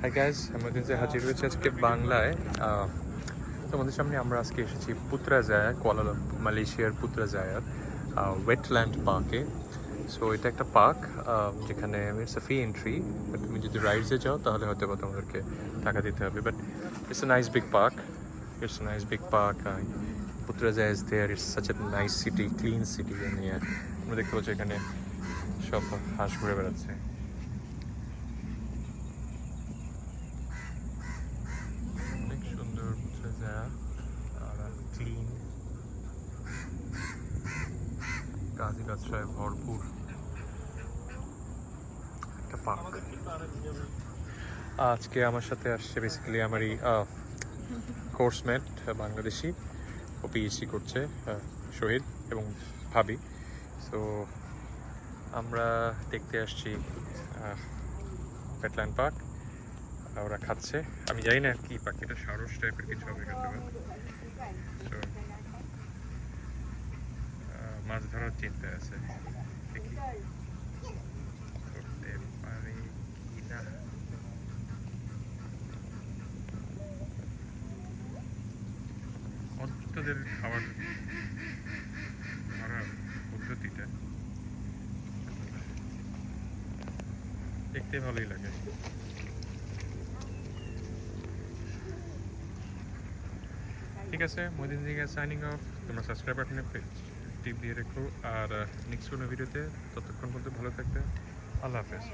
High আমাদের যে হাজির হয়েছে আজকে বাংলায় তোমাদের সামনে আমরা আজকে এসেছি পুত্রাজায়া কোয়ালালামপুর মালয়েশিয়ার পুত্রাজায়ার ওয়েটল্যান্ড পার্কে সো এটা একটা পার্ক যেখানে it's a free entry but তুমি যদি রাইডসে যাও, তাহলে হয়তো বা তোমাদেরকে টাকা দিতে হবে। But it's a nice big park it's a nice big park Putrajaya is there it's such a nice city clean city নিয়ে আমরা দেখতে পাচ্ছি এখানে সব হাঁস ঘুরে বেড়াচ্ছে। গাছ গাছরায় ভরপুর। একটা পার্ক। আজকে আমার সাথে আসছে বেসিক্যালি আমারই কোর্সমেট বাংলাদেশি। ও পিএইচডি করছে শহীদ এবং ভাবি। সো আমরা দেখতে আসছি পেটল্যান্ড পার্ক ওরা খাচ্ছে। আমি জানি না কি পাখিটা সারস টাইপের কিছু হবে মাছ ধরার চিন্তা আছে দেখি করতে পারে কিনা অদ্ভুত তাদের খাবার দেখতে ভালোই লাগে ঠিক আছে মদিন দিকে সাইনিং অফ তোমরা সাবস্ক্রাইব বাটনে টিপ দিয়ে রেখো। আর নেক্সট কোনো ভিডিওতে ততক্ষণ পর্যন্ত ভালো থাকবে আল্লাহ হাফেজ।